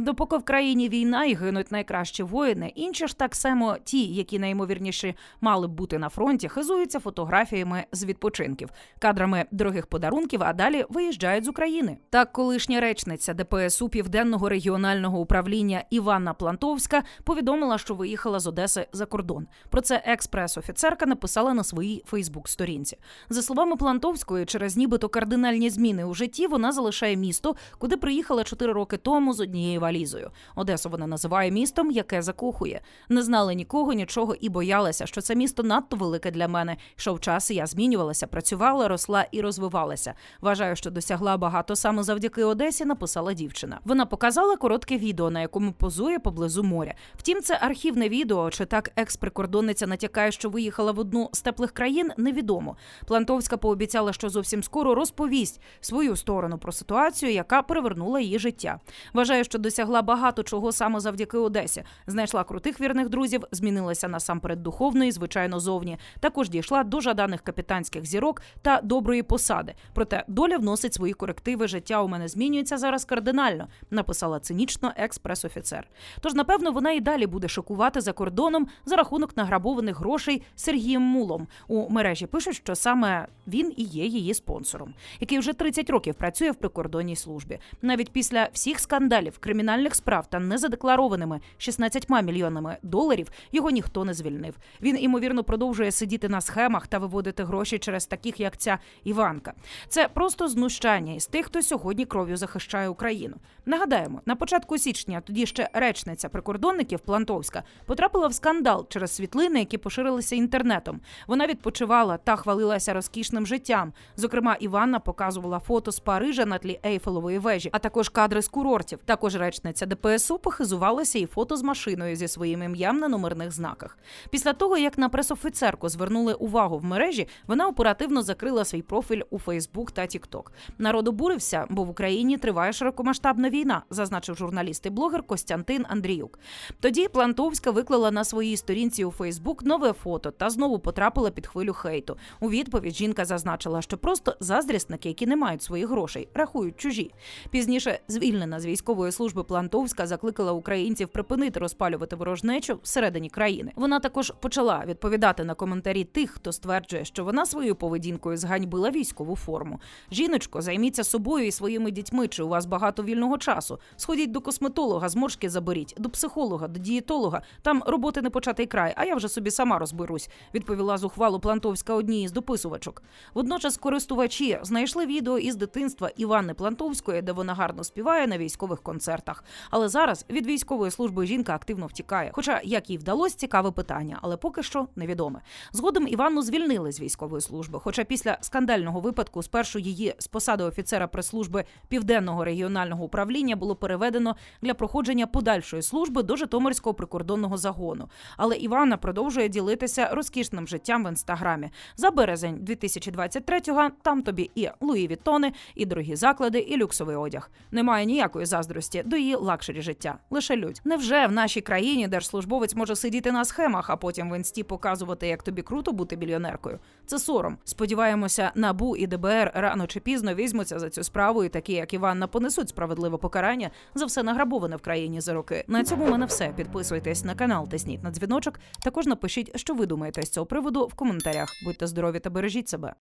Допоки в країні війна і гинуть найкращі воїни, інші ж так само ті, які найімовірніше мали б бути на фронті, хизуються фотографіями з відпочинків, кадрами дорогих подарунків, а далі виїжджають з України. Так, колишня речниця ДПСУ Південного регіонального управління Іванна Плантовська повідомила, що виїхала з Одеси за кордон. Про це експрес-офіцерка написала на своїй Фейсбук-сторінці. За словами Плантовської, через нібито кардинальні зміни у житті вона залишає місто, куди приїхала 4 роки тому з однією валізою. Одесу вона називає містом, яке закохує. Не знала нікого, нічого і боялася, що це місто надто велике для мене. Йшов час, і я змінювалася, працювала, росла і розвивалася. Вважаю, що досягла багато саме завдяки Одесі. Написала дівчина. Вона показала коротке відео, на якому позує поблизу моря. Втім, це архівне відео. Чи так екс-прикордонниця натякає, що виїхала в одну з теплих країн, невідомо. Плантовська пообіцяла, що зовсім скоро розповість свою сторону про ситуацію, яка перевернула її життя. Вважаю, що досягла багато чого саме завдяки Одесі. Знайшла крутих вірних друзів, змінилася насамперед духовно і, звичайно, зовні. Також дійшла до жаданих капітанських зірок та доброї посади. Проте доля вносить свої корективи. Життя у мене змінюється зараз кардинально. Написала цинічно експрес-офіцер. Тож, напевно, вона і далі буде шокувати за кордоном за рахунок награбованих грошей Сергієм Мулом. У мережі пишуть, що саме він і є її спонсором, який вже 30 років працює в прикордонній службі. Навіть після всіх скандалів, кримінальних справ та незадекларованими 16 мільйонами доларів його ніхто не звільнив. Він імовірно продовжує сидіти на схемах та виводити гроші через таких, як ця Іванка. Це просто знущання із тих, хто сьогодні кров'ю захищає Україну. Нагадаємо, на початку січня тоді ще речниця прикордонників Плантовська потрапила в скандал через світлини, які поширилися інтернетом. Вона відпочивала та хвалилася розкішним життям. Зокрема, Іванна показувала фото з Парижа на тлі Ейфелової вежі, а також кадри з курортів. Також речниця ДПСУ похизувалася і фото з машиною зі своїм ім'ям на номерних знаках. Після того, як на пресофіцерку звернули увагу в мережі, вона оперативно закрила свій профіль у Фейсбук та Тікток. Народ обурився, бо в Україні триває широкомасштабна війна, зазначив журналіст і блогер Костянтин Андріюк. Тоді Плантовська виклала на своїй сторінці у Фейсбук нове фото та знову потрапила під хвилю хейту. У відповідь жінка зазначила, що просто заздрісники, які не мають своїх грошей, рахують чужі. Пізніше звільнена з військової служби Плантовська закликала українців припинити розпалювати ворожнечу всередині країни. Вона також почала відповідати на коментарі тих, хто стверджує, що вона своєю поведінкою зганьбила військову форму. Жіночко, займіться собою і своїми дітьми. Чи у вас багато вільного часу? Сходіть до косметолога, зморшки заберіть, до психолога, до дієтолога. Там роботи не початий край, а я вже собі сама розберусь. Відповіла зухвало Плантовська одній із дописувачок. Водночас користувачі знайшли відео із дитинства Івани Плантовської, де вона гарно співає на військових концертах. Але зараз від військової служби жінка активно втікає. Хоча як їй вдалося, цікаве питання, але поки що невідоме. Згодом Іванну звільнили з військової служби. Хоча після скандального випадку спершу її з посади офіцера прес-служби південного регіонального управління було переведено для проходження подальшої служби до Житомирського прикордонного загону. Але Іванна продовжує ділитися розкішним життям в інстаграмі. За березень 2023-го там тобі і Луї Віттони, і дорогі заклади, і люксовий одяг. Немає ніякої заздрості до її лакшері життя. Лише людь. Невже в нашій країні держслужбовець може сидіти на схемах, а потім в інсті показувати, як тобі круто бути мільйонеркою? Це сором. Сподіваємося, набу і ДБР рано чи пізно візьмуться за цю справу, і такі, як Іванна, понесуть справедливе покарання за все награбоване в країні за роки. На цьому в мене все. Підписуйтесь на канал, тисніть на дзвіночок. Також напишіть, що ви думаєте з цього приводу в коментарях. Будьте здорові та бережіть себе.